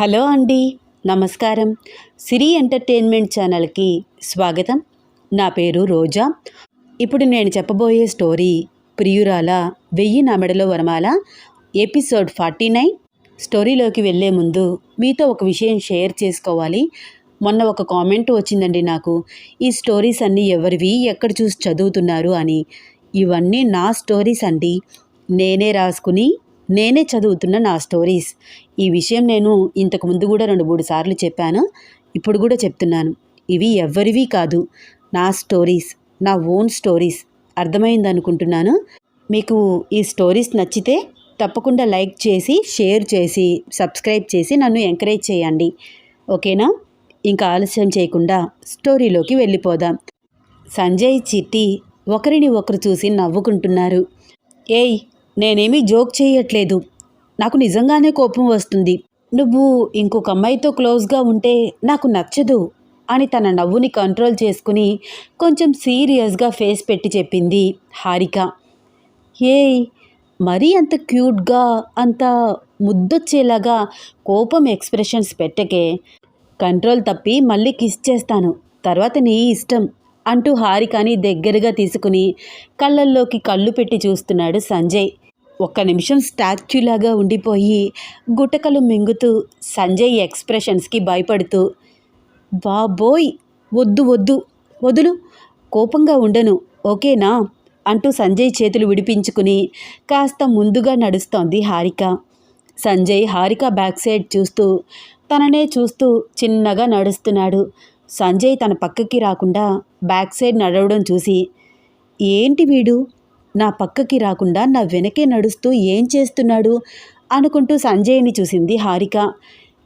Hello అండి నమస్కారం. సిరి entertainment ఛానల్కి స్వాగతం. నా పేరు రోజా. ఇప్పుడు నేను చెప్పబోయే స్టోరీ ప్రియురాల వెయ్యి నా మెడలో వరమాల ఎపిసోడ్ ఫార్టీ నైన్. స్టోరీలోకి వెళ్ళే ముందు మీతో ఒక విషయం షేర్ చేసుకోవాలి. మొన్న ఒక కామెంట్ వచ్చిందండి నాకు ఈ స్టోరీస్ అన్నీ ఎవరివి ఎక్కడ చూసి చదువుతున్నారు అని. ఇవన్నీ నా స్టోరీస్ అండి. నేనే రాసుకుని నేనే చదువుతున్న నా స్టోరీస్. ఈ విషయం నేను ఇంతకు ముందు కూడా రెండు మూడు సార్లు చెప్పాను. ఇప్పుడు కూడా చెప్తున్నాను. ఇవి ఎవరివి కాదు. నా స్టోరీస్ నా ఓన్ స్టోరీస్ అర్థమైంది అనుకుంటున్నాను. మీకు ఈ స్టోరీస్ నచ్చితే తప్పకుండా లైక్ చేసి షేర్ చేసి సబ్స్క్రైబ్ చేసి నన్ను ఎంకరేజ్ చేయండి. ఓకేనా? ఇంకా ఆలస్యం చేయకుండా స్టోరీలోకి వెళ్ళిపోదాం. సంజయ్ చిట్టి ఒకరిని ఒకరు చూసి నవ్వుకుంటున్నారు. ఏయ్ నేనేమీ జోక్ చేయట్లేదు. నాకు నిజంగానే కోపం వస్తుంది. నువ్వు ఇంకొక అమ్మాయితో క్లోజ్గా ఉంటే నాకు నచ్చదు అని తన నవ్వుని కంట్రోల్ చేసుకుని కొంచెం సీరియస్గా ఫేస్ పెట్టి చెప్పింది హారిక. ఏయ్ మరీ అంత క్యూట్గా అంత ముద్దొచ్చేలాగా కోపం ఎక్స్ప్రెషన్స్ పెట్టకే. కంట్రోల్ తప్పి మళ్ళీ కిస్ చేస్తాను. తర్వాత నీ ఇష్టం అంటూ హారికని దగ్గరగా తీసుకుని కళ్ళల్లోకి కళ్ళు పెట్టి చూస్తున్నాడు సంజయ్. ఒక్క నిమిషం స్టాచ్యూలాగా ఉండిపోయి గుటకలు మింగుతూ సంజయ్ ఎక్స్ప్రెషన్స్కి భయపడుతూ బాబోయ్ వద్దు వద్దు వదులు కోపంగా ఉండను ఓకేనా? అంటూ సంజయ్ చేతులు విడిపించుకుని కాస్త ముందుగా నడుస్తోంది హారిక. సంజయ్ హారిక బ్యాక్ సైడ్ చూస్తూ తననే చూస్తూ చిన్నగా నడుస్తున్నాడు. సంజయ్ తన పక్కకి రాకుండా బ్యాక్ సైడ్ నడవడం చూసి ఏంటి వీడు? నా పక్కకి రాకుండా నా వెనకే నడుస్తూ ఏం చేస్తున్నాడు? అనుకుంటూ సంజయ్ని చూసింది హారిక.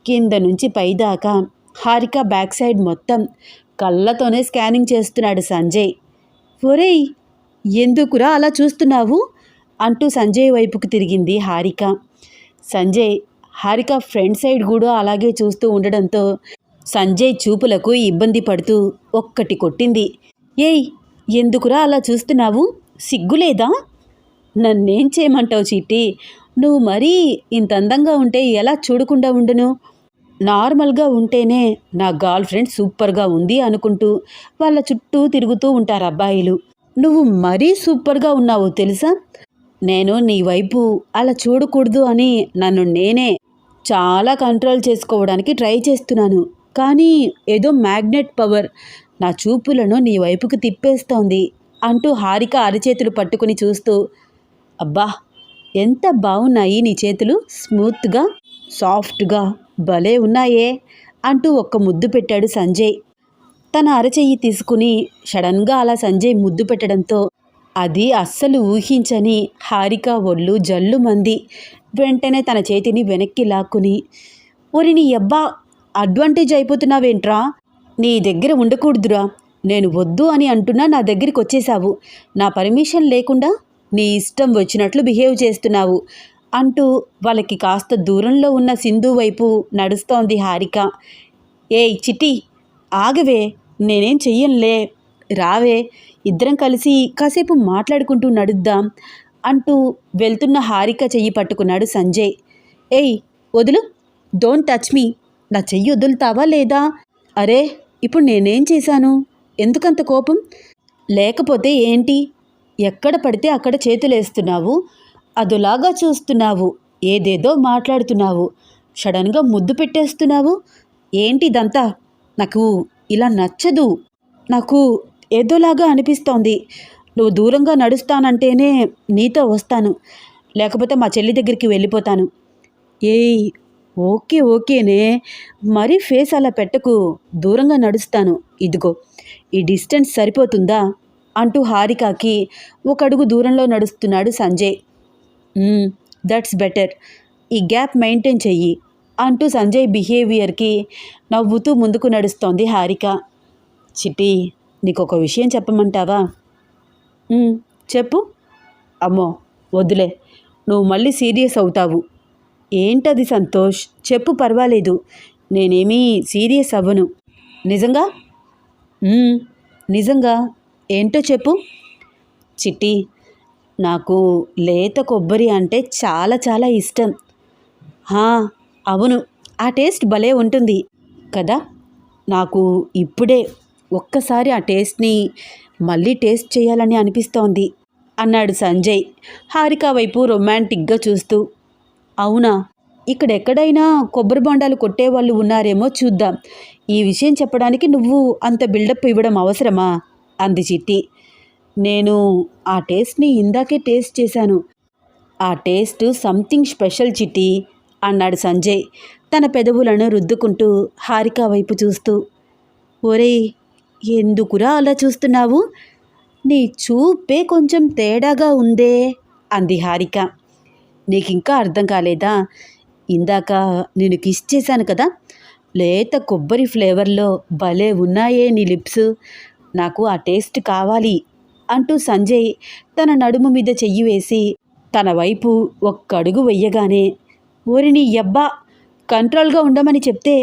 కింద నుంచి పైదాకా హారిక బ్యాక్ సైడ్ మొత్తం కళ్ళతోనే స్కానింగ్ చేస్తున్నాడు సంజయ్. ఒరేయ్ ఎందుకురా అలా చూస్తున్నావు? అంటూ సంజయ్ వైపుకు తిరిగింది హారిక. సంజయ్ హారిక ఫ్రంట్ సైడ్ కూడా అలాగే చూస్తూ ఉండడంతో సంజయ్ చూపులకు ఇబ్బంది పడుతూ ఒక్కటి కొట్టింది. ఏయ్ ఎందుకురా అలా చూస్తున్నావు? సిగ్గులేదా? నన్నేం చేయమంటావు చీటి? నువ్వు మరీ ఇంత అందంగా ఉంటే ఎలా చూడకుండా ఉండును? నార్మల్గా ఉంటేనే నా గర్ల్ ఫ్రెండ్ సూపర్గా ఉంది అనుకుంటూ వాళ్ళ చుట్టూ తిరుగుతూ ఉంటారు అబ్బాయిలు. నువ్వు మరీ సూపర్గా ఉన్నావు తెలుసా? నేను నీ వైపు అలా చూడకూడదు అని నన్ను నేనే చాలా కంట్రోల్ చేసుకోవడానికి ట్రై చేస్తున్నాను. కానీ ఏదో మ్యాగ్నెట్ పవర్ నా చూపులను నీ వైపుకు తిప్పేస్తోంది. అంటూ హారిక అరిచేతులు పట్టుకుని చూస్తూ అబ్బా ఎంత బాగున్నాయి నీ చేతులు? స్మూత్గా సాఫ్ట్గా భలే ఉన్నాయే అంటూ ఒక్క ముద్దు పెట్టాడు సంజయ్. తన అరచెయ్యి తీసుకుని సడన్గా అలా సంజయ్ ముద్దు పెట్టడంతో అది అస్సలు ఊహించని హారిక ఒళ్ళు జల్లు మంది. వెంటనే తన చేతిని వెనక్కి లాక్కుని ఒరి నీ అబ్బా అడ్వాంటేజ్ అయిపోతున్నావేంట్రా? నీ దగ్గర ఉండకూడదురా. నేను వద్దు అని అంటున్నా నా దగ్గరికి వచ్చేసావు నా పర్మిషన్ లేకుండా నీ ఇష్టం వచ్చినట్లు బిహేవ్ చేస్తున్నావు అంటూ వాళ్ళకి కాస్త దూరంలో ఉన్న సింధు వైపు నడుస్తోంది హారిక. ఏయ్ చిటి ఆగవే నేనేం చెయ్యంలే రావే ఇద్దరం కలిసి కాసేపు మాట్లాడుకుంటూ నడుద్దాం అంటూ వెళ్తున్న హారిక చెయ్యి పట్టుకున్నాడు సంజయ్. ఏయ్ వదులు డోంట్ టచ్ మీ. నా చెయ్యి వదులుతావా లేదా? అరే ఇప్పుడు నేనేం చేశాను? ఎందుకంత కోపం? లేకపోతే ఏంటి? ఎక్కడ పడితే అక్కడ చేతులేస్తున్నావు? అదులాగా చూస్తున్నావు. ఏదేదో మాట్లాడుతున్నావు. సడన్గా ముద్దు పెట్టేస్తున్నావు? ఏంటి ఇదంతా? నాకు ఇలా నచ్చదు. నాకు ఏదోలాగా అనిపిస్తోంది. నువ్వు దూరంగా నడుస్తానంటేనే నీతో వస్తాను. లేకపోతే మా చెల్లి దగ్గరికి వెళ్ళిపోతాను. ఏయ్ ఓకే ఓకేనే. మరీ ఫేస్ అలా పెట్టకు. దూరంగా నడుస్తాను. ఇదిగో ఈ డిస్టెన్స్ సరిపోతుందా? అంటూ హారికకి ఒక అడుగు దూరంలో నడుస్తున్నాడు సంజయ్. That's better. ఈ గ్యాప్ మెయింటైన్ చెయ్యి అంటూ సంజయ్ బిహేవియర్కి నవ్వుతూ ముందుకు నడుస్తోంది హారిక. చిట్టి నీకు ఒక విషయం చెప్పమంటావా? చెప్పు. అమ్మో వద్దులే. నువ్వు మళ్ళీ సీరియస్ అవుతావు. ఏంటది సంతోష్? చెప్పు పర్వాలేదు. నేనేమీ సీరియస్ అవ్వను. నిజంగా? నిజంగా? ఏంటో చెప్పు. చిట్టి నాకు లేత కొబ్బరి అంటే చాలా చాలా ఇష్టం. అవును. ఆ టేస్ట్ భలే ఉంటుంది. కదా? నాకు ఇప్పుడే ఒక్కసారి ఆ టేస్ట్ని మళ్ళీ టేస్ట్ చేయాలని అనిపిస్తోంది అన్నాడు సంజయ్ హారిక వైపు రొమాంటిక్గా చూస్తూ. అవునా? ఇక్కడెక్కడైనా కొబ్బరి బొండాలు కొట్టేవాళ్ళు ఉన్నారేమో చూద్దాం. ఈ విషయం చెప్పడానికి నువ్వు అంత బిల్డప్ ఇవ్వడం అవసరమా? అంది చిట్టి. నేను ఆ టేస్ట్ని ఇందాకే టేస్ట్ చేశాను. ఆ టేస్ట్ సంథింగ్ స్పెషల్ చిట్టి అన్నాడు సంజయ్ తన పెదవులను రుద్దుకుంటూ హారిక వైపు చూస్తూ. ఒరే ఎందుకురా అలా చూస్తున్నావు? నీ చూపే కొంచెం తేడాగా ఉందే అంది హారిక. నీకింకా అర్థం కాలేదా? ఇందాక నేను కిస్ చేశాను కదా? లేత కొబ్బరి ఫ్లేవర్లో భలే ఉన్నాయే నీ లిప్స్. నాకు ఆ టేస్ట్ కావాలి అంటూ సంజయ్ తన నడుము మీద చెయ్యి వేసి తన వైపు ఒక్కడుగు వెయ్యగానే ఓరి నీ యబ్బా కంట్రోల్గా ఉండమని చెప్తే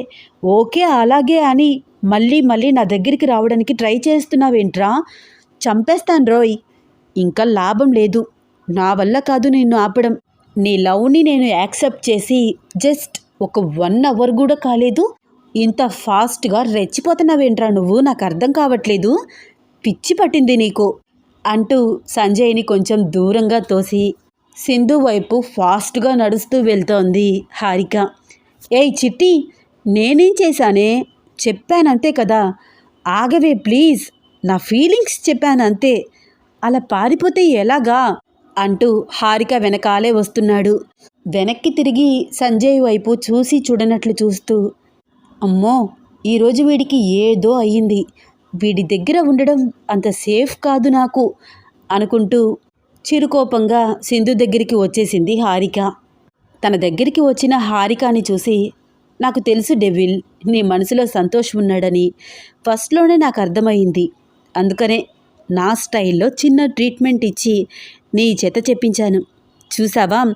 ఓకే అలాగే అని మళ్ళీ మళ్ళీ నా దగ్గరికి రావడానికి ట్రై చేస్తున్నావేంట్రా? చంపేస్తాను రోయ్. ఇంకా లాభం లేదు. నా వల్ల కాదు నిన్ను ఆపడం. నీ లవ్ని నేను యాక్సెప్ట్ చేసి జస్ట్ ఒక వన్ అవర్ కూడా కాలేదు. ఇంత ఫాస్ట్గా రెచ్చిపోతున్నావేంట్రా నువ్వు? నాకు అర్థం కావట్లేదు. పిచ్చి పట్టింది నీకు? అంటూ సంజయ్ని కొంచెం దూరంగా తోసి సింధు వైపు ఫాస్ట్గా నడుస్తూ వెళ్తోంది హారిక. ఏయ్ చిట్టి నేనేం చేశానే? చెప్పానంతే కదా. ఆగవే ప్లీజ్. నా ఫీలింగ్స్ చెప్పానంతే. అలా పారిపోతే ఎలాగా? అంటూ హారిక వెనకాలే వస్తున్నాడు. వెనక్కి తిరిగి సంజయ్ వైపు చూసి చూడనట్లు చూస్తూ అమ్మో ఈరోజు వీడికి ఏదో అయ్యింది. వీడి దగ్గర ఉండడం అంత సేఫ్ కాదు నాకు అనుకుంటూ చిరుకోపంగా సింధు దగ్గరికి వచ్చేసింది హారిక. తన దగ్గరికి వచ్చిన హారికాని చూసి నాకు తెలుసు డెవిల్ నీ మనసులో సంతోష్ ఉన్నాడని. ఫస్ట్లోనే నాకు అర్థమైంది. అందుకనే నా స్టైల్లో చిన్న ట్రీట్మెంట్ ఇచ్చి నీ చేత చెప్పించాను. చూసావా?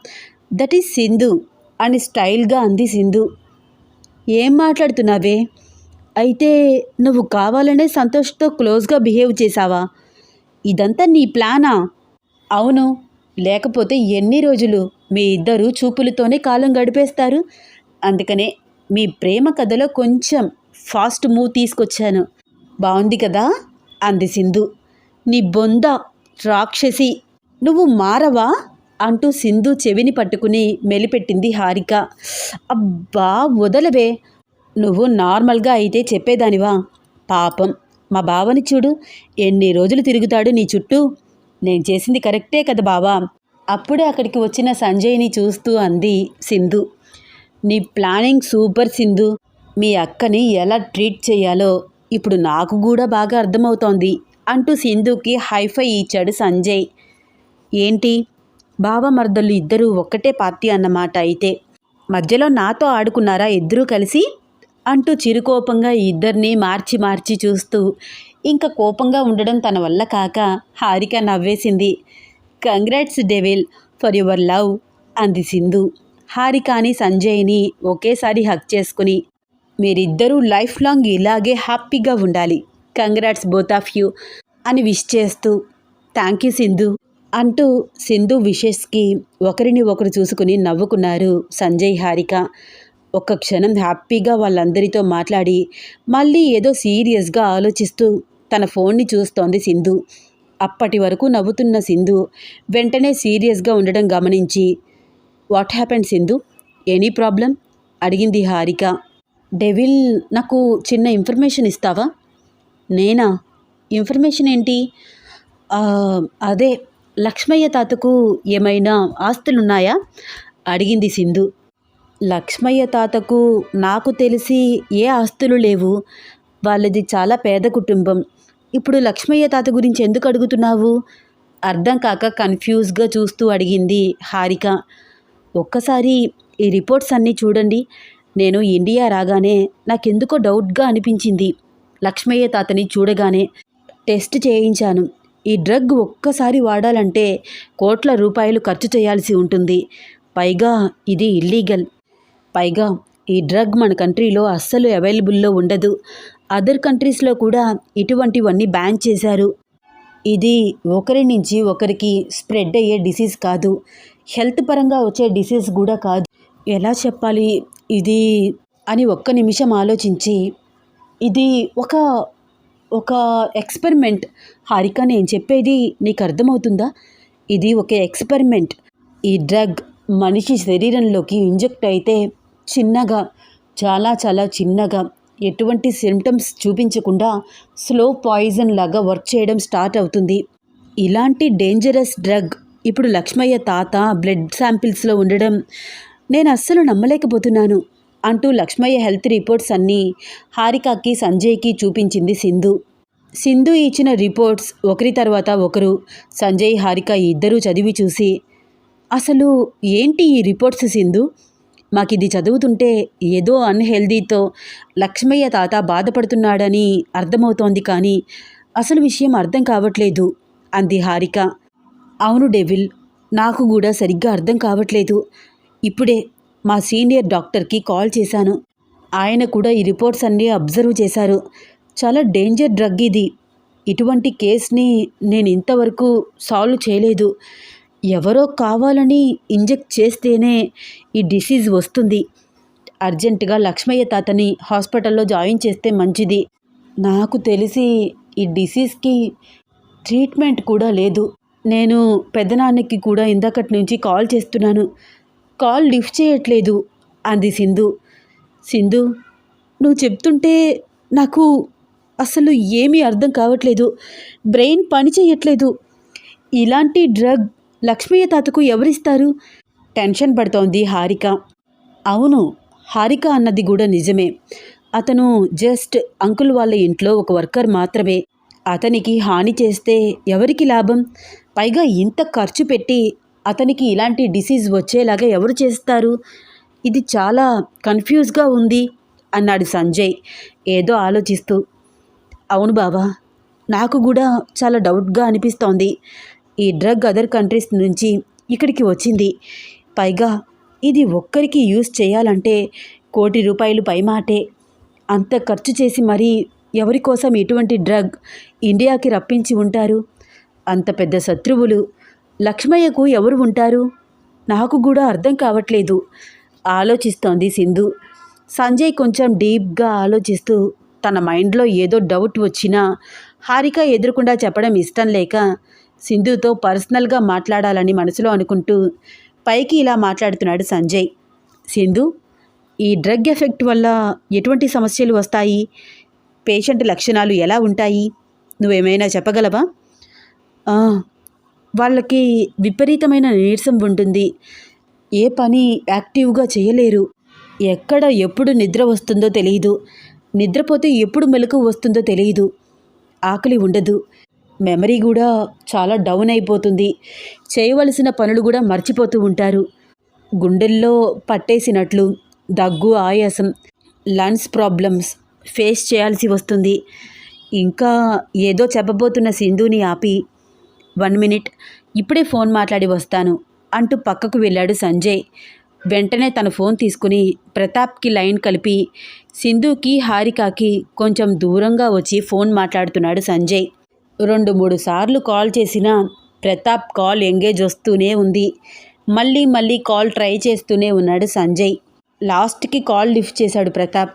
దట్ ఈస్ సింధు అని స్టైల్గా అంది సింధు ఏం మాట్లాడుతున్నావే? అయితే నువ్వు కావాలనే సంతోష్తో క్లోజ్గా బిహేవ్ చేశావా? ఇదంతా నీ ప్లానా? అవును. లేకపోతే ఎన్ని రోజులు మీ ఇద్దరు చూపులతోనే కాలం గడిపేస్తారు? అందుకనే మీ ప్రేమ కథలో కొంచెం ఫాస్ట్ మూవ్ తీసుకొచ్చాను. బాగుంది కదా? అంది సింధు నీ బొంద రాక్షసి నువ్వు మారవా? అంటూ సింధు చెవిని పట్టుకుని మెలిపెట్టింది హారిక. అబ్బా వదలవే. నువ్వు నార్మల్గా అయితే చెప్పేదానివా? పాపం. మా బావని చూడు. ఎన్ని రోజులు తిరుగుతాడు నీ చుట్టూ? నేను చేసింది కరెక్టే కదా బావా? అప్పుడే అక్కడికి వచ్చిన సంజయ్ని చూస్తూ అంది సింధు. నీ ప్లానింగ్ సూపర్ సింధు. మీ అక్కని ఎలా ట్రీట్ చేయాలో ఇప్పుడు నాకు కూడా బాగా అర్థమవుతోంది అంటూ సింధుకి హైఫై ఇచ్చాడు సంజయ్. ఏంటి? బావ ఇద్దరూ ఒక్కటే పార్టీ అన్నమాట అయితే మధ్యలో నాతో ఆడుకున్నారా ఇద్దరూ కలిసి? అంటూ చిరుకోపంగా ఇద్దరిని మార్చి మార్చి చూస్తూ ఇంకా కోపంగా ఉండడం తన వల్ల కాక Harika నవ్వేసింది. Congrats devil for your love అంది సింధు. హారికాని సంజయ్ని ఒకేసారి హక్ చేసుకుని మీరిద్దరూ లైఫ్ లాంగ్ ఇలాగే హ్యాపీగా ఉండాలి. కంగ్రాట్స్ బోత్ ఆఫ్ యూ అని విష్ చేస్తూ థ్యాంక్ యూ సింధు. అంటూ సింధు విషెస్కి ఒకరిని ఒకరు చూసుకుని నవ్వుకున్నారు సంజయ్ హారిక. ఒక్క క్షణం హ్యాపీగా వాళ్ళందరితో మాట్లాడి మళ్ళీ ఏదో సీరియస్గా ఆలోచిస్తూ తన ఫోన్ని చూస్తోంది సింధు. అప్పటి వరకు నవ్వుతున్న సింధు వెంటనే సీరియస్గా ఉండడం గమనించి what happened Sindhu? Any problem? అడిగింది హారిక. డెవిల్ నాకు చిన్న ఇన్ఫర్మేషన్ ఇస్తావా? నేనా? ఇన్ఫర్మేషన్ ఏంటి? అదే లక్ష్మయ్య తాతకు ఏమైనా ఆస్తులున్నాయా? అడిగింది సింధు. లక్ష్మయ్య తాతకు నాకు తెలిసి ఏ ఆస్తులు లేవు. వాళ్ళది చాలా పేద కుటుంబం. ఇప్పుడు లక్ష్మయ్య తాత గురించి ఎందుకు అడుగుతున్నావు? అర్థం కాక కన్ఫ్యూజ్గా చూస్తూ అడిగింది హారిక. ఒక్కసారి ఈ రిపోర్ట్స్ అన్నీ చూడండి. నేను ఇండియా రాగానే నాకెందుకో డౌట్గా అనిపించింది. లక్ష్మయ్య తాతని చూడగానే టెస్ట్ చేయించాను. ఈ డ్రగ్ ఒక్కసారి వాడాలంటే కోట్ల రూపాయలు ఖర్చు చేయాల్సి ఉంటుంది. పైగా ఇది ఇల్లీగల్. పైగా ఈ డ్రగ్ మన కంట్రీలో అస్సలు అవైలబుల్లో ఉండదు. అదర్ కంట్రీస్లో కూడా ఇటువంటివన్నీ బ్యాన్ చేశారు. ఇది ఒకరి నుంచి ఒకరికి స్ప్రెడ్ అయ్యే డిసీజ్ కాదు. హెల్త్ పరంగా వచ్చే డిసీజ్ కూడా కాదు. ఎలా చెప్పాలి? ఇది అని ఒక్క నిమిషం ఆలోచించి ఇది ఒక ఒక ఎక్స్పెరిమెంట్. హారిక నేను చెప్పేది నీకు అర్థమవుతుందా? ఇది ఒక ఎక్స్పెరిమెంట్. ఈ డ్రగ్ మనిషి శరీరంలోకి ఇంజెక్ట్ అయితే చిన్నగా చాలా చాలా చిన్నగా ఎటువంటి సిమ్టమ్స్ చూపించకుండా స్లో పాయిజన్ లాగా వర్క్ చేయడం స్టార్ట్ అవుతుంది. ఇలాంటి డేంజరస్ డ్రగ్ ఇప్పుడు లక్ష్మయ్య తాత బ్లడ్ శాంపిల్స్లో ఉండడం నేను అస్సలు నమ్మలేకపోతున్నాను. అంటూ లక్ష్మయ్య హెల్త్ రిపోర్ట్స్ అన్నీ హారికకి సంజయ్కి చూపించింది సింధు. సింధు ఇచ్చిన రిపోర్ట్స్ ఒకరి తర్వాత ఒకరు సంజయ్ హారిక ఇద్దరూ చదివి చూసి అసలు ఏంటి ఈ రిపోర్ట్స్ సింధు? మాకు ఇది చదువుతుంటే ఏదో అన్హెల్దీతో లక్ష్మయ్య తాత బాధపడుతున్నాడని అర్థమవుతోంది కానీ అసలు విషయం అర్థం కావట్లేదు అంది హారిక. అవును డెవిల్ నాకు కూడా సరిగ్గా అర్థం కావట్లేదు. ఇప్పుడే మా సీనియర్ డాక్టర్కి కాల్ చేశాను. ఆయన కూడా ఈ రిపోర్ట్స్ అన్నీ అబ్జర్వ్ చేశారు. చాలా డేంజర్ డ్రగ్ ఇది. ఇటువంటి కేస్ని నేను ఇంతవరకు సాల్వ్ చేయలేదు. ఎవరో కావాలని ఇంజెక్ట్ చేస్తేనే ఈ డిసీజ్ వస్తుంది. అర్జెంటుగా లక్ష్మయ్య తాతని హాస్పిటల్లో జాయిన్ చేస్తే మంచిది. నాకు తెలిసి ఈ డిసీజ్కి ట్రీట్మెంట్ కూడా లేదు. నేను పెద్దనాన్నకి కూడా ఇందాకటి నుంచి కాల్ చేస్తున్నాను. కాల్ లిఫ్ట్ చేయట్లేదు అంది సింధు. సింధు నువ్వు చెప్తుంటే నాకు అసలు ఏమీ అర్థం కావట్లేదు. బ్రెయిన్ పని చేయట్లేదు ఇలాంటి డ్రగ్ లక్ష్మయ్య తాతకు ఎవరిస్తారు? టెన్షన్ పడుతోంది హారిక. అవును హారిక అన్నది కూడా నిజమే. అతను జస్ట్ అంకుల్ వాళ్ళ ఇంట్లో ఒక వర్కర్ మాత్రమే. అతనికి హాని చేస్తే ఎవరికి లాభం? పైగా ఇంత ఖర్చు పెట్టి అతనికి ఇలాంటి డిసీజ్ వచ్చేలాగా ఎవరు చేస్తారు? ఇది చాలా కన్ఫ్యూజ్గా ఉంది అన్నాడు సంజయ్ ఏదో ఆలోచిస్తూ. అవును బావా నాకు కూడా చాలా డౌట్గా అనిపిస్తోంది. ఈ డ్రగ్ అదర్ కంట్రీస్ నుంచి ఇక్కడికి వచ్చింది. పైగా ఇది ఒక్కరికి యూజ్ చేయాలంటే కోటి రూపాయలు పైమాటే. అంత ఖర్చు చేసి మరీ ఎవరి కోసం ఇటువంటి డ్రగ్ ఇండియాకి రప్పించి ఉంటారు? అంత పెద్ద శత్రువులు లక్ష్మయ్యకు ఎవరు ఉంటారు? నాకు కూడా అర్థం కావట్లేదు. ఆలోచిస్తోంది సింధు. సంజయ్ కొంచెం డీప్గా ఆలోచిస్తూ తన మైండ్లో ఏదో డౌట్ వచ్చినా హారిక ఎదురకుండా చెప్పడం ఇష్టం లేక సింధుతో పర్సనల్గా మాట్లాడాలని మనసులో అనుకుంటూ పైకి ఇలా మాట్లాడుతున్నాడు సంజయ్. సింధు ఈ డ్రగ్ ఎఫెక్ట్ వల్ల ఎటువంటి సమస్యలు వస్తాయి? పేషెంట్ లక్షణాలు ఎలా ఉంటాయి? నువ్వేమైనా చెప్పగలవా? వాళ్ళకి విపరీతమైన నీరసం ఉంటుంది. ఏ పని యాక్టివ్గా చేయలేరు. ఎక్కడ ఎప్పుడు నిద్ర వస్తుందో తెలియదు నిద్రపోతే ఎప్పుడు మెలకు వస్తుందో తెలియదు ఆకలి ఉండదు. మెమరీ కూడా చాలా డౌన్ అయిపోతుంది. చేయవలసిన పనులు కూడా మర్చిపోతూ ఉంటారు. గుండెల్లో పట్టేసినట్లు దగ్గు ఆయాసం లంగ్స్ ప్రాబ్లమ్స్ ఫేస్ చేయాల్సి వస్తుంది. ఇంకా ఏదో చెప్పబోతున్న సింధుని ఆపి వన్ మినిట్. ఇప్పుడే ఫోన్ మాట్లాడి వస్తాను అంటూ పక్కకు వెళ్ళాడు సంజయ్. వెంటనే తన ఫోన్ తీసుకుని ప్రతాప్కి లైన్ కలిపి సింధుకి హారికకి కొంచెం దూరంగా వచ్చి ఫోన్ మాట్లాడుతున్నాడు సంజయ్. రెండు మూడు సార్లు కాల్ చేసినా ప్రతాప్ కాల్ ఎంగేజ్ వస్తూనే ఉంది. మళ్ళీ మళ్ళీ కాల్ ట్రై చేస్తూనే ఉన్నాడు సంజయ్. లాస్ట్కి కాల్ లిఫ్ట్ చేశాడు ప్రతాప్.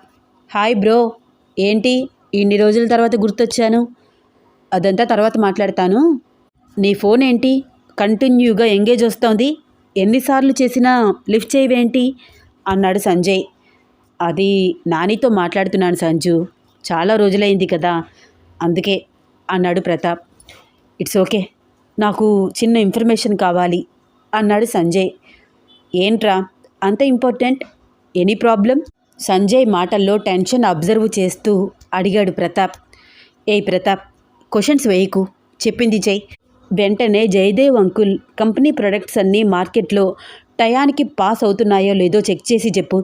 హాయ్ బ్రో ఏంటి? ఇన్ని రోజుల తర్వాత గుర్తొచ్చాను. అదంతా తర్వాత మాట్లాడతాను. నీ ఫోన్ ఏంటి? కంటిన్యూగా ఎంగేజ్ వస్తోంది. ఎన్నిసార్లు చేసినా లిఫ్ట్ చేయవేంటి? అన్నాడు సంజయ్. అది నానితో మాట్లాడుతున్నాను సంజు. చాలా రోజులైంది కదా. అందుకే అన్నాడు ప్రతాప్. It's okay. నాకు చిన్న ఇన్ఫర్మేషన్ కావాలి అన్నాడు సంజయ్. ఏంట్రా? అంత ఇంపార్టెంట్? Any problem? సంజయ్ మాటల్లో టెన్షన్ అబ్జర్వ్ చేస్తూ అడిగాడు ప్రతాప్. ఏ ప్రతాప్ క్వశ్చన్స్ వేయకు. చెప్పింది చేయి. వెంటనే జయదేవ్ అంకుల్ కంపెనీ ప్రొడక్ట్స్ అన్నీ మార్కెట్లో టయానికి పాస్ అవుతున్నాయో లేదో చెక్ చేసి చెప్పు.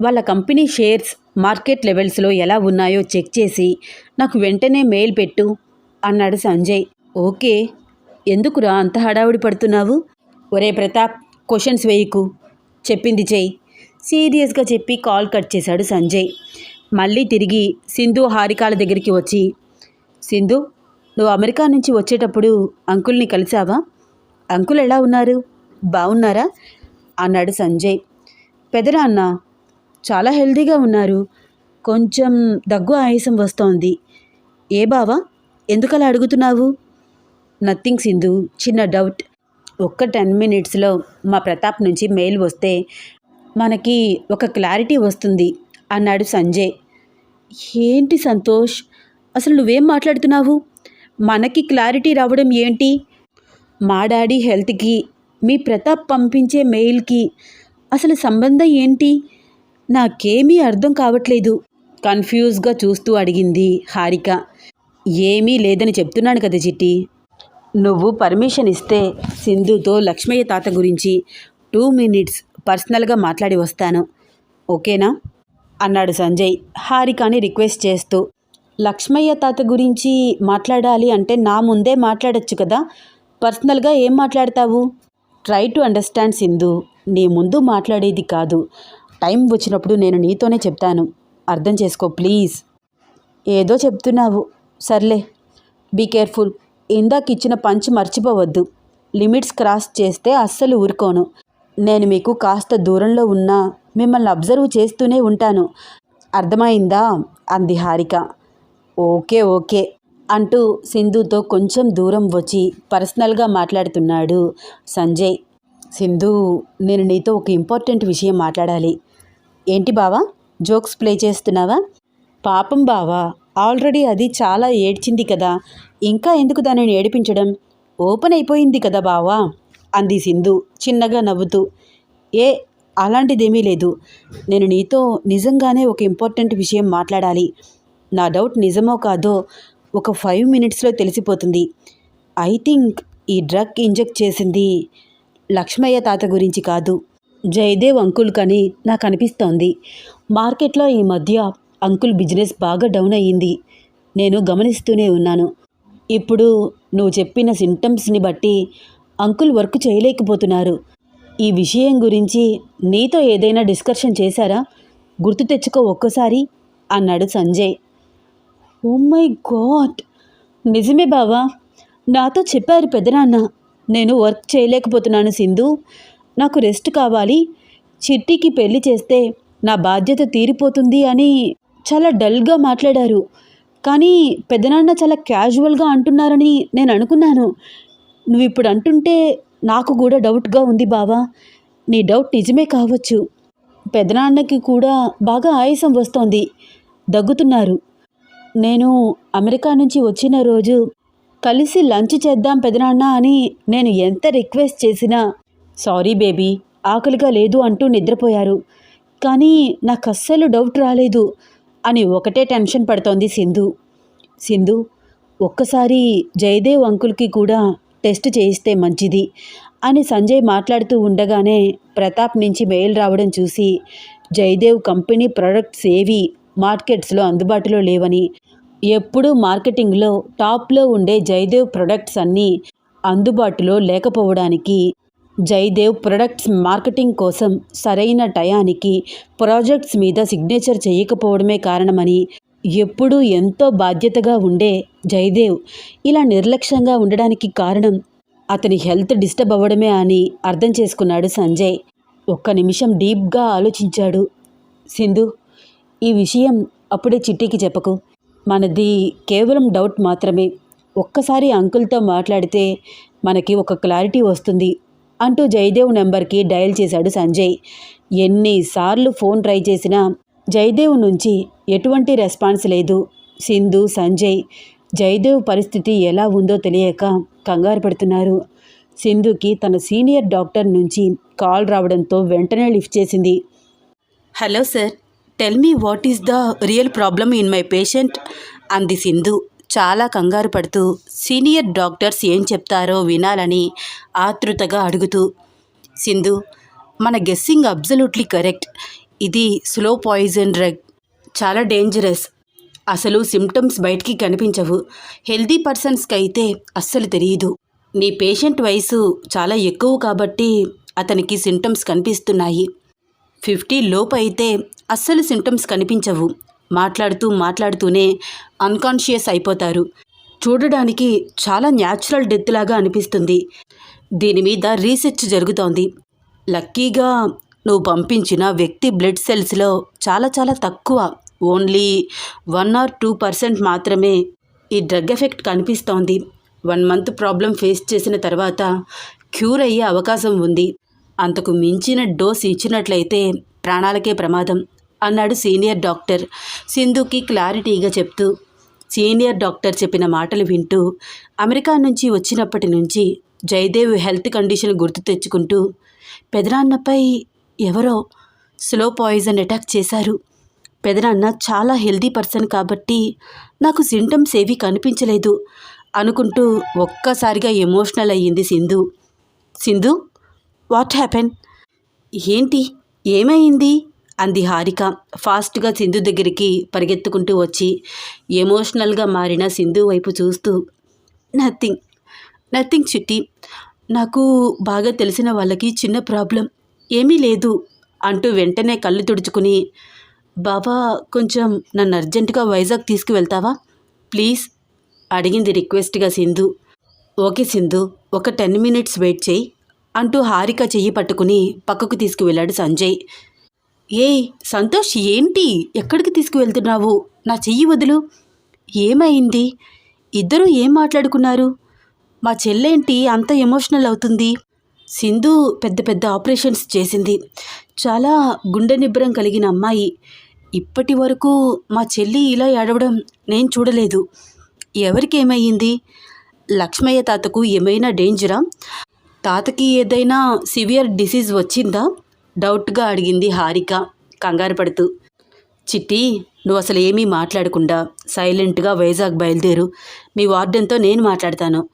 వాళ్ళ కంపెనీ షేర్స్ మార్కెట్ లెవెల్స్లో ఎలా ఉన్నాయో చెక్ చేసి నాకు వెంటనే మెయిల్ పెట్టు అన్నాడు సంజయ్. ఓకే ఎందుకురా అంత హడావుడి పడుతున్నావు? ఒరే ప్రతాప్ క్వశ్చన్స్ వేయకు. చెప్పింది చెయ్యి సీరియస్గా చెప్పి కాల్ కట్ చేశాడు సంజయ్. మళ్ళీ తిరిగి సింధు హారికాల దగ్గరికి వచ్చి సింధు నువ్వు అమెరికా నుంచి వచ్చేటప్పుడు అంకుల్ని కలిసావా? అంకుల్ ఎలా ఉన్నారు? బాగున్నారా అన్నాడు సంజయ్. పెదనాన్న చాలా హెల్తీగా ఉన్నారు. కొంచెం దగ్గు ఆయాసం వస్తోంది. ఏ బావా ఎందుకలా అడుగుతున్నావు? నథింగ్ సింధు చిన్న డౌట్. ఒక్క టెన్ మినిట్స్లో మా ప్రతాప్ నుంచి మెయిల్ వస్తే మనకి ఒక క్లారిటీ వస్తుంది అన్నాడు సంజయ్. ఏంటి సంతోష్? అసలు నువ్వేం మాట్లాడుతున్నావు? మనకి క్లారిటీ రావడం ఏంటి? మా డాడీ హెల్త్కి మీ ప్రతాప్ పంపించే మెయిల్కి అసలు సంబంధం ఏంటి? నాకేమీ అర్థం కావట్లేదు. కన్ఫ్యూజ్గా చూస్తూ అడిగింది హారిక. ఏమీ లేదని చెప్తున్నాను కదా చిట్టి. నువ్వు పర్మిషన్ ఇస్తే సింధుతో లక్ష్మయ్య తాత గురించి టూ మినిట్స్ పర్సనల్గా మాట్లాడి వస్తాను. ఓకేనా? అన్నాడు సంజయ్ హారికాని రిక్వెస్ట్ చేస్తూ. లక్ష్మయ్య తాత గురించి మాట్లాడాలి అంటే నా ముందే మాట్లాడొచ్చు కదా. పర్సనల్గా ఏం మాట్లాడతావు? ట్రై టు అండర్స్టాండ్ సింధు నీ ముందు మాట్లాడేది కాదు. టైం వచ్చినప్పుడు నేను నీతోనే చెప్తాను. అర్థం చేసుకో ప్లీజ్. ఏదో చెప్తున్నావు. సర్లే. Be careful. ఇందాక ఇచ్చిన పంచ్ మర్చిపోవద్దు. లిమిట్స్ క్రాస్ చేస్తే అస్సలు ఊరుకోను. నేను మీకు కాస్త దూరంలో ఉన్నా మిమ్మల్ని అబ్జర్వ్ చేస్తూనే ఉంటాను. అర్థమైందా? అంది హారిక. ఓకే ఓకే అంటూ సింధుతో కొంచెం దూరం వచ్చి పర్సనల్గా మాట్లాడుతున్నాడు సంజయ్. సింధు నేను నీతో ఒక ఇంపార్టెంట్ విషయం మాట్లాడాలి. ఏంటి బావా? జోక్స్ ప్లే చేస్తున్నావా? పాపం బావా ఆల్రెడీ అది చాలా ఏడ్చింది కదా ఇంకా ఎందుకు దానిని ఏడిపించడం? ఓపెన్ అయిపోయింది కదా బావా? అంది సింధు చిన్నగా నవ్వుతూ. ఏ అలాంటిదేమీ లేదు. నేను నీతో నిజంగానే ఒక ఇంపార్టెంట్ విషయం మాట్లాడాలి. నా డౌట్ నిజమో కాదో ఒక ఫైవ్ మినిట్స్లో తెలిసిపోతుంది. ఐ థింక్ ఈ డ్రగ్ ఇంజెక్ట్ చేసింది లక్ష్మయ్య తాత గురించి కాదు. జయదేవ్ అంకుల్ కని నాకు అనిపిస్తోంది. మార్కెట్లో ఈ మధ్య అంకుల్ బిజినెస్ బాగా డౌన్ అయ్యింది. నేను గమనిస్తూనే ఉన్నాను. ఇప్పుడు నువ్వు చెప్పిన సింటమ్స్ని బట్టి అంకుల్ వర్క్ చేయలేకపోతున్నారు. ఈ విషయం గురించి నీతో ఏదైనా డిస్కషన్ చేశారా? గుర్తు తెచ్చుకో ఒక్కసారి అన్నాడు సంజయ్. ఓ మై గాడ్ నిజమే బావా. నాతో చెప్పారు పెదనాన్న. నేను వర్క్ చేయలేకపోతున్నాను సింధు. నాకు రెస్ట్ కావాలి. చిట్టికి పెళ్ళి చేస్తే నా బాధ్యత తీరిపోతుంది అని చాలా డల్గా మాట్లాడారు. కానీ పెదనాన్న చాలా క్యాజువల్గా అంటున్నారని నేను అనుకున్నాను. నువ్వు ఇప్పుడు అంటుంటే నాకు కూడా డౌట్గా ఉంది బావా. నీ డౌట్ నిజమే కావచ్చు. పెదనాన్నకి కూడా బాగా ఆయాసం వస్తోంది. దగ్గుతున్నారు. నేను అమెరికా నుంచి వచ్చిన రోజు కలిసి లంచ్ చేద్దాం పెదనాన్న అని నేను ఎంత రిక్వెస్ట్ చేసినా సారీ బేబీ ఆకలిగా లేదు అంటూ నిద్రపోయారు. కానీ నాకు అస్సలు డౌట్ రాలేదు అని ఒకటే టెన్షన్ పడుతోంది సింధు. సింధు ఒక్కసారి జయదేవ్ అంకుల్కి కూడా టెస్ట్ చేయిస్తే మంచిది అని సంజయ్ మాట్లాడుతూ ఉండగానే ప్రతాప్ నుంచి మెయిల్ రావడం చూసి జయదేవ్ కంపెనీ ప్రొడక్ట్స్ ఏవి? మార్కెట్స్లో అందుబాటులో లేవని ఎప్పుడూ మార్కెటింగ్లో టాప్లో ఉండే జయదేవ్ ప్రొడక్ట్స్ అన్నీ అందుబాటులో లేకపోవడానికి జయదేవ్ ప్రొడక్ట్స్ మార్కెటింగ్ కోసం సరైన టయానికి ప్రాజెక్ట్స్ మీద సిగ్నేచర్ చేయకపోవడమే కారణమని ఎప్పుడూ ఎంతో బాధ్యతగా ఉండే జయదేవ్ ఇలా నిర్లక్ష్యంగా ఉండడానికి కారణం అతని హెల్త్ డిస్టర్బ్ అవ్వడమే అని అర్థం చేసుకున్నాడు సంజయ్. ఒక్క నిమిషం డీప్గా ఆలోచించాడు సింధు. ఈ విషయం అప్పుడే చిట్టికి చెప్పకు. మనది కేవలం డౌట్ మాత్రమే. ఒక్కసారి అంకుల్తో మాట్లాడితే మనకి ఒక క్లారిటీ వస్తుంది అంటూ జయదేవ్ నెంబర్కి డయల్ చేశాడు సంజయ్. ఎన్నిసార్లు ఫోన్ ట్రై చేసినా జయదేవ్ నుంచి ఎటువంటి రెస్పాన్స్ లేదు. సింధు సంజయ్ జయదేవ్ పరిస్థితి ఎలా ఉందో తెలియక కంగారు పడుతున్నారు. సింధుకి తన సీనియర్ డాక్టర్ నుంచి కాల్ రావడంతో వెంటనే లిఫ్ట్ చేసింది. Hello sir. Tell me what is the real problem in my patient అంది సింధు. చాలా కంగారు పడుతూ సీనియర్ డాక్టర్స్ ఏం చెప్తారో వినాలని ఆతృతగా అడుగుతూ సింధు మన గెస్సింగ్ అబ్జల్యూట్లీ కరెక్ట్ ఇది స్లో పాయిజన్ డ్రగ్ చాలా డేంజరస్ అసలు సిమ్టమ్స్ బయటికి కనిపించవు. హెల్దీ పర్సన్స్కి అయితే అస్సలు తెలియదు నీ పేషెంట్ వయసు చాలా ఎక్కువ కాబట్టి అతనికి సిమ్టమ్స్ కనిపిస్తున్నాయి. ఫిఫ్టీ లోపు అయితే అస్సలు సిమ్టమ్స్ కనిపించవు. మాట్లాడుతూ మాట్లాడుతూనే అన్కాన్షియస్ అయిపోతారు. చూడడానికి చాలా న్యాచురల్ డెత్ లాగా అనిపిస్తుంది. దీని మీద రీసెర్చ్ జరుగుతోంది. లక్కీగా నువ్వు పంపించిన వ్యక్తి బ్లడ్ సెల్స్లో చాలా చాలా తక్కువ. Only one or two percent మాత్రమే ఈ డ్రగ్ ఎఫెక్ట్ కనిపిస్తోంది. వన్ మంత్ ప్రాబ్లం ఫేస్ చేసిన తర్వాత క్యూర్ అయ్యే అవకాశం ఉంది. అంతకు మించిన డోస్ ఇచ్చినట్లయితే ప్రాణాలకే ప్రమాదం అన్నాడు సీనియర్ డాక్టర్. సింధుకి క్లారిటీగా చెప్తూ సీనియర్ డాక్టర్ చెప్పిన మాటలు వింటూ అమెరికా నుంచి వచ్చినప్పటి నుంచి జయదేవ్ హెల్త్ కండిషన్ గుర్తు తెచ్చుకుంటూ పెదనాన్నపై ఎవరో స్లో పాయిజన్ అటాక్ చేశారు. పెదనాన్న చాలా హెల్దీ పర్సన్ కాబట్టి నాకు సింటమ్స్ ఏవీ కనిపించలేదు అనుకుంటూ ఒక్కసారిగా ఎమోషనల్ అయ్యింది సింధు. సింధు వాట్ హ్యాపెన్ ఏంటి? ఏమైంది? అంది హారిక ఫాస్ట్గా సింధు దగ్గరికి పరిగెత్తుకుంటూ వచ్చి ఎమోషనల్గా మారిన సింధు వైపు చూస్తూ నథింగ్ నథింగ్ చిట్టి. నాకు బాగా తెలిసిన వాళ్ళకి చిన్న ప్రాబ్లం. ఏమీ లేదు అంటూ వెంటనే కళ్ళు తుడుచుకుని బాబా కొంచెం నన్ను అర్జెంటుగా వైజాగ్ తీసుకువెళ్తావా? ప్లీజ్ అడిగింది రిక్వెస్ట్గా సింధు. ఓకే సింధు ఒక టెన్ మినిట్స్ వెయిట్ చేయి. అంటూ హారిక చెయ్యి పట్టుకుని పక్కకు తీసుకువెళ్ళాడు సంజయ్. ఏయ్ సంతోష్ ఏంటి? ఎక్కడికి తీసుకువెళ్తున్నావు? నా చెయ్యి వదులు. ఏమైంది? ఇద్దరూ ఏం మాట్లాడుకున్నారు? మా చెల్లేంటి అంత ఎమోషనల్ అవుతుంది. సింధు పెద్ద పెద్ద ఆపరేషన్స్ చేసింది. చాలా గుండె నిబ్బరం కలిగిన అమ్మాయి. ఇప్పటి వరకు మా చెల్లి ఇలా ఏడవడం నేను చూడలేదు. ఎవరికి ఏమయ్యింది లక్ష్మయ్య తాతకు ఏమైనా డేంజరా? తాతకి ఏదైనా సివియర్ డిసీజ్ వచ్చిందా? డౌట్గా అడిగింది హారిక కంగారు పడుతూ. చిట్టి నువ్వు అసలు ఏమీ మాట్లాడకుండా సైలెంట్గా వైజాగ్ బయలుదేరు. మీ వార్డెన్తో నేను మాట్లాడతాను.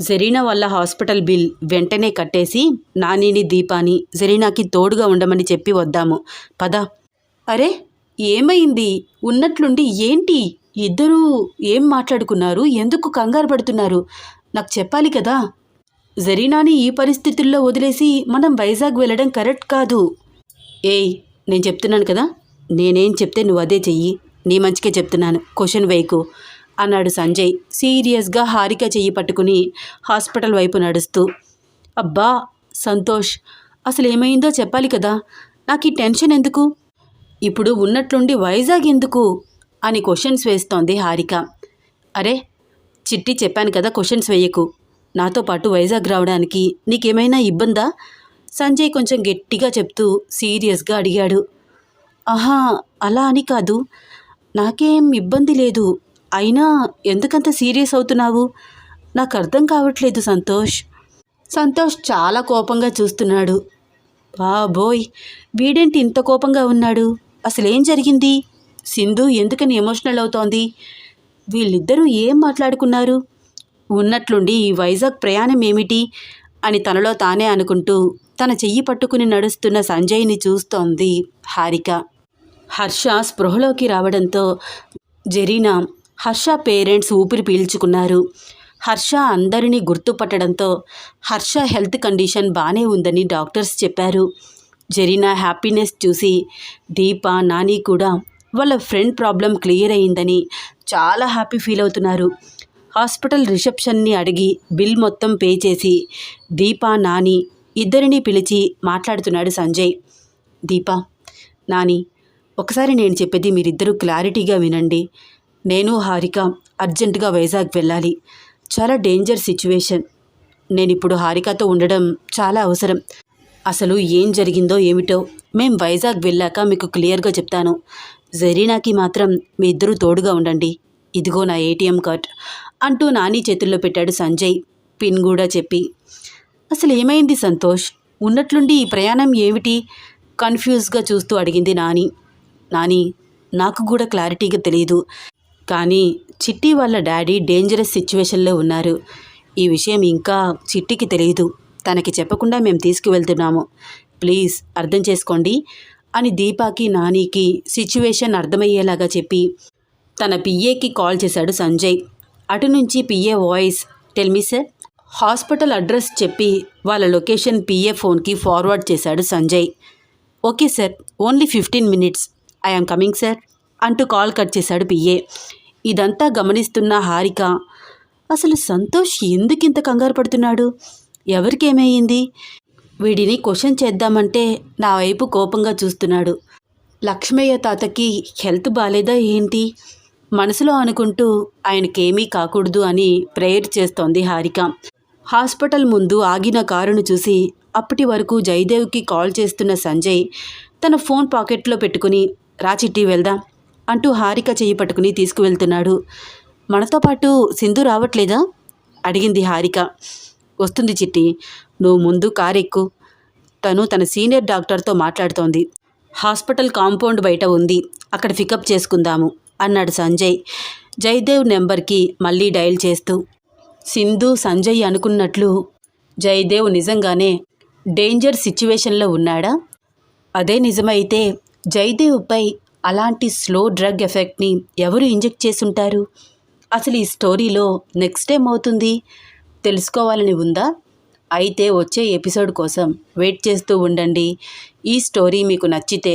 జరీనా వల్ల హాస్పిటల్ బిల్ వెంటనే కట్టేసి నానిని దీపాని జరీనాకి తోడుగా ఉండమని చెప్పి వద్దాము. పద. అరే ఏమైంది? ఉన్నట్లుండి ఏంటి? ఇద్దరూ ఏం మాట్లాడుకున్నారు? ఎందుకు కంగారు పడుతున్నారు? నాకు చెప్పాలి కదా? జరీనాని ఈ పరిస్థితుల్లో వదిలేసి మనం వైజాగ్ వెళ్ళడం కరెక్ట్ కాదు. ఏయ్ నేను చెప్తున్నాను కదా. నేనేం చెప్తే నువ్వు అదే చెయ్యి. నీ మంచికే చెప్తున్నాను. క్వశ్చన్ వేయకు. అన్నాడు సంజయ్ సీరియస్గా హారిక చెయ్యి పట్టుకుని హాస్పిటల్ వైపు నడుస్తూ. అబ్బా సంతోష్ అసలు ఏమైందో చెప్పాలి కదా. నాకు ఈ టెన్షన్ ఎందుకు? ఇప్పుడు ఉన్నట్లుండి వైజాగ్ ఎందుకు? అని క్వశ్చన్స్ వేస్తోంది హారిక. అరే చిట్టి చెప్పాను కదా క్వశ్చన్స్ వేయకు. నాతో పాటు వైజాగ్ రావడానికి నీకేమైనా ఇబ్బందా? సంజయ్ కొంచెం గట్టిగా చెప్తూ సీరియస్గా అడిగాడు. ఆహా అలా అని కాదు. నాకేం ఇబ్బంది లేదు. అయినా ఎందుకంత సీరియస్ అవుతున్నావు? నాకు అర్థం కావట్లేదు సంతోష్. సంతోష్ చాలా కోపంగా చూస్తున్నాడు. బాబోయ్ వీడేంటి ఇంత కోపంగా ఉన్నాడు? అసలేం జరిగింది? సింధు ఎందుకని ఎమోషనల్ అవుతోంది? వీళ్ళిద్దరూ ఏం మాట్లాడుకున్నారు? ఉన్నట్లుండి ఈ వైజాగ్ ప్రయాణం ఏమిటి? అని తనలో తానే అనుకుంటూ తన చెయ్యి పట్టుకుని నడుస్తున్న సంజయ్ని చూస్తోంది హారిక. హర్ష స్పృహలోకి రావడంతో జరీనా హర్ష పేరెంట్స్ ఊపిరి పీల్చుకున్నారు. హర్ష అందరినీ గుర్తుపట్టడంతో హర్ష హెల్త్ కండిషన్ బాగానే ఉందని డాక్టర్స్ చెప్పారు. జరీనా హ్యాపీనెస్ చూసి దీప నాని కూడా వాళ్ళ ఫ్రెండ్ ప్రాబ్లం క్లియర్ అయిందని చాలా హ్యాపీ ఫీల్ అవుతున్నారు. హాస్పిటల్ రిసెప్షన్ని అడిగి బిల్ మొత్తం పే చేసి దీపా నాని ఇద్దరిని పిలిచి మాట్లాడుతున్నాడు సంజయ్. దీప నాని ఒకసారి నేను చెప్పేది మీరిద్దరూ క్లారిటీగా వినండి. నేను హారిక అర్జెంటుగా వైజాగ్ వెళ్ళాలి. చాలా డేంజర్ సిచ్యువేషన్. నేను ఇప్పుడు హారికతో ఉండడం చాలా అవసరం. అసలు ఏం జరిగిందో ఏమిటో మేం వైజాగ్ వెళ్ళాక మీకు క్లియర్గా చెప్తాను. జరీనాకి మాత్రం మీ ఇద్దరూ తోడుగా ఉండండి. ఇదిగో నా ఏటీఎం కార్డ్. అంటూ నాని చేతుల్లో పెట్టాడు సంజయ్. పిన్ కూడా చెప్పి అసలు ఏమైంది సంతోష్? ఉన్నట్లుండి ఈ ప్రయాణం ఏమిటి? కన్ఫ్యూజ్గా చూస్తూ అడిగింది నాని. నాని నాకు కూడా క్లారిటీగా తెలియదు కానీ చిట్టి వాళ్ళ డాడీ డేంజరస్ సిచ్యువేషన్లో ఉన్నారు. ఈ విషయం ఇంకా చిట్టికి తెలియదు తనకి చెప్పకుండా మేము తీసుకువెళ్తున్నాము. ప్లీజ్ అర్థం చేసుకోండి అని దీపాకి నానికి సిచ్యువేషన్ అర్థమయ్యేలాగా చెప్పి తన పిఏకి కాల్ చేశాడు సంజయ్. అటు నుంచి PA voice. Tell me sir hospital address చెప్పి వాళ్ళ లొకేషన్ పిఏ ఫోన్కి ఫార్వర్డ్ చేశాడు Sanjay. Okay sir only fifteen minutes I am coming sir అంటూ కాల్ కట్ చేశాడు పిఏ. ఇదంతా గమనిస్తున్న హారిక అసలు సంతోష్ ఎందుకింత కంగారు పడుతున్నాడు? ఎవరికేమయ్యింది వీడిని క్వశ్చన్ చేద్దామంటే నా వైపు కోపంగా చూస్తున్నాడు. లక్ష్మయ్య తాతకి హెల్త్ బాలేదా ఏంటి? మనసులో అనుకుంటూ ఆయనకేమీ కాకూడదు అని ప్రేయర్ చేస్తోంది హారిక. హాస్పిటల్ ముందు ఆగిన కారును చూసి అప్పటి వరకు జయదేవ్కి కాల్ చేస్తున్న సంజయ్ తన ఫోన్ పాకెట్లో పెట్టుకుని రా చిట్టి వెళ్దాం అంటూ హారిక చెయ్యి పట్టుకుని తీసుకువెళ్తున్నాడు. మనతో పాటు సింధు రావట్లేదా? అడిగింది హారిక. వస్తుంది చిట్టి నువ్వు ముందు కారు ఎక్కు తను తన సీనియర్ డాక్టర్తో మాట్లాడుతోంది. హాస్పిటల్ కాంపౌండ్ బయట ఉంది. అక్కడ పికప్ చేసుకుందాము. అన్నాడు సంజయ్. జయదేవ్ నెంబర్కి మళ్ళీ డయల్ చేస్తూ సింధు సంజయ్ అనుకున్నట్లు జయదేవ్ నిజంగానే డేంజర్ సిచ్యువేషన్లో ఉన్నాడా? అదే నిజమైతే జయదేవ్పై అలాంటి స్లో డ్రగ్ ఎఫెక్ట్ని ఎవరు ఇంజెక్ట్ చేసుంటారు అసలు ఈ స్టోరీలో నెక్స్ట్ ఏమవుతుంది తెలుసుకోవాలని ఉందా? అయితే వచ్చే ఎపిసోడ్ కోసం వెయిట్ చేస్తూ ఉండండి. ఈ స్టోరీ మీకు నచ్చితే